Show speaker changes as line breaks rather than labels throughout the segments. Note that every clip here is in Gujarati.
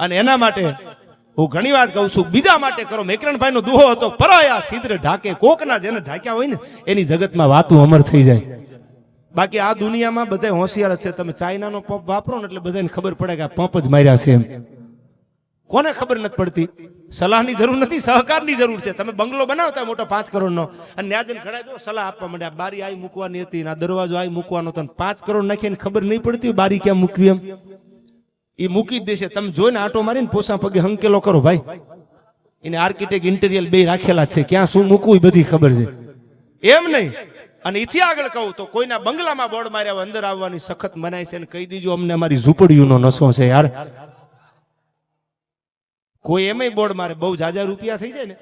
અને એના માટે હું ઘણી વાત કહું છું. બીજા માટે કરો. મેકરણભાઈ નો દુહો હતો. પરાયા સિદ્ર ઢાકે કોકના જેને ઢાક્યા હોય ને, એની જગતમાં વાતું અમર થઈ જાય. બાકી આ દુનિયામાં બધા હોશિયાર છે. તમે ચાઇનાનો પંપ વાપરો ને એટલે બધાને ખબર પડે કે આ પંપ જ માર્યા છે એમ. કોને ખબર નથી પડતી? સલાહની જરૂર નથી, સહકારની જરૂર છે. તમે બંગલો બનાવતા મોટો પાંચ કરોડનો. અને ન્યાજન ઘડાય જો સલાહ આપવા માંડ્યા. બારી આવી મૂકવાની હતી આ દરવાજો આવી મૂકવાનો હતો પાંચ કરોડ નાખીને ખબર નહીં પડતી બારી ક્યાં મૂકવી એમ. એ મૂકી દેશે તમે જોઈને આટો મારીને પોસા પગે હંકેલો કરો, ભાઈ. એને આર્કિટેક્ટ ઇન્ટિરિયર બે રાખેલા છે. ક્યાં શું મૂકવું એ બધી ખબર છે. એમ નહીં. અને એથી આગળ કહું તો કોઈના બંગલામાં બોર્ડ માર્યા અંદર આવવાની સખત મનાય છે અને કહી દીજો, અમને અમારી ઝૂંપડીઓનો નશો છે યાર. કોઈ એમય બોર્ડ મારે બહુ જાજા રૂપિયા થઈ જાય ને.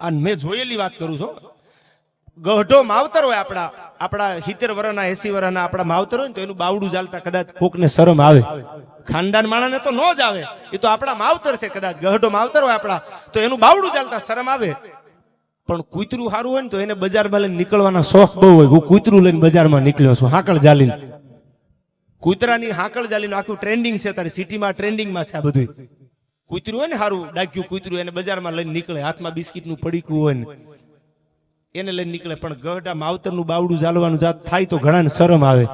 અને મેં જોયેલી વાત કરું છું ગઢો માવતર હોય આપણા આપણા હિતેર વર્ષના એસી વર્ષના આપણા માવતર હોય ને તો એનું બાવડું ચાલતા કદાચ કોકને શરમ આવે. ખાનદાન માણાને તો ન જ આવે. એ તો આપણા માવતર છે કદાચ ગઢો માવતર હોય આપણા. તો એનું બાવડું ચાલતા શરમ આવે. પણ કૂતરું સારું હોય ને તો એને બજારમાં લઈને નીકળવાના શોખ બહુ હોય. હું કૂતરું લઈને બજારમાં નીકળ્યો છું, હાંકળ જાલીને કૂતરાની હાંકળ જાલીનું આખું ટ્રેન્ડિંગ છે તારી સિટીમાં ટ્રેન્ડિંગમાં છે આ બધું કૂતરું હોય ને સારું ડાક્યું કૂતરું એને બજારમાં લઈને નીકળે, હાથમાં બિસ્કિટનું પડીકું હોય ને. એને લઈને નીકળે, પણ ગઢા માવતરનું બાવડું ચાલવાનું જાત થાય તો ઘણાને શરમ આવે.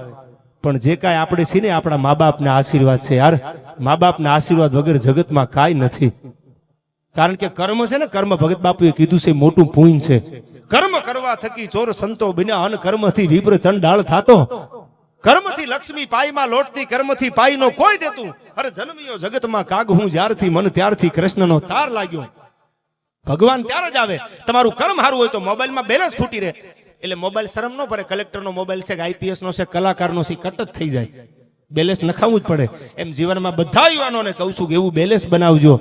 પણ જે કાંઈ આપણે છીએ ને આપણા મા બાપના આશીર્વાદ છે, યાર. મા બાપના આશીર્વાદ વગર જગતમાં કાંઈ નથી. કારણ કે કર્મ છે ને, કર્મ ભગત બાપુએ કીધું છે, મોટું પૂન છે. કર્મ કરવા થકી ચોર સંતો બિના અન કર્મથી વિપ્ર ચંડાળ થતો. કર્મથી લક્ષ્મી પાઈમાં લોટતી, કર્મથી પાઈનો કોઈ દેતું. અરે જન્મ્યો જગતમાં કાગ હું જ્યારથી મન ત્યારથી કૃષ્ણનો તાર લાગ્યો. ભગવાન ત્યારે જ આવે. તમારું કર્મ સારું હોય તો મોબાઈલમાં બેલેન્સ ફૂટી રહે. એટલે મોબાઈલ શરમ ન પડે. કલેક્ટરનો મોબાઈલ છે કે આઈપીએસ નો છે, કલાકારનો છે કટ જ થઈ જાય. બેલેન્સ નખાવવું જ પડે. એમ જીવનમાં બધા યુવાનોને કહું છું કે એવું બેલેન્સ બનાવજો.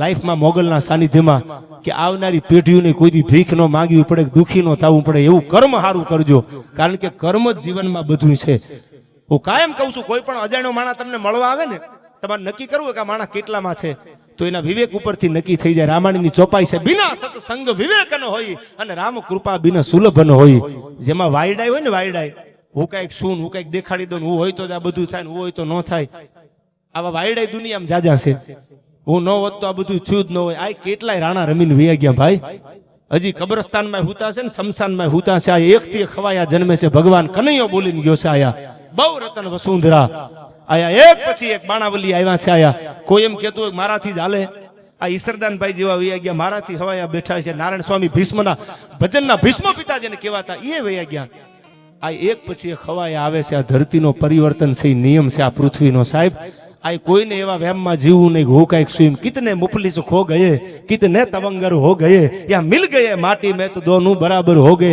લાઈફમાં મોગલના સાનિધ્યમાં કે આવનારી પેઢીઓને કોઈ દી ભીખ ન માંગવી પડે દુઃખી ન થવું પડે, એવું કર્મ સારું કરજો. કારણ કે કર્મ જ જીવનમાં બધું છે. હું કાયમ કહું છું, કોઈ પણ અજાણ્યો માણસ તમને મળવા આવે ને તમારે નક્કી કરવું કે માણસ કેટલામાં છે? તો એના વિવેક ઉપરથી નક્કી થઈ જાય. રામાયણની ચોપાઈ છે. બિના સત્સંગ વિવેક હોય અને રામ કૃપા બિના સુલભ હોય. જેમાં વાયડાય હોય ને વાયડાય. હું કંઈક શું હું કંઈક દેખાડી દઉં હું હોય તો આ બધું થાય હું હોય તો ન થાય. આવા વાયડાય દુનિયામાં જાજા છે. હું ન હોત તો આ બધું થયું જ ન હોય. આ કેટલાય રાણા રમીને વયા ગયા ભાઈ. હજી કબ્રસ્તાનમાં હુતા છે ને શમશાનમાં હુતા છે. આ એક થી ખવાયા જન્મે છે. ભગવાન કનૈયો બોલીને ગયો છે આયા. બહુ રતન વસુંધરા. આયા એક પછી એક બાણાવલી આવ્યા છે આયા. કોઈ એમ કહેતું મારાથી જ હાલે. આ ઈસરદાનભાઈ જેવા વૈયા ગયા, મારાથી હવાયા બેઠા છે. નારાયણ સ્વામી ભીષ્મના, ભજનના ભીષ્મ પિતા જેને કહેવાતા એ વૈયા ગયા. આ એક પછી એક હવાયા આવે છે. આ ધરતીનો પરિવર્તન છે નિયમ છે, આ પૃથ્વીનો સાહેબ. આ કોઈને એવા વ્યામમાં જીવવું નહીં હું કંઈક સ્વીમ કિતને મુફલિસ ખો ગયે, કિતને તવંગર હો ગયે, યા મિલ ગયે માટી મેં તો દોનું બરાબર હો ગયે.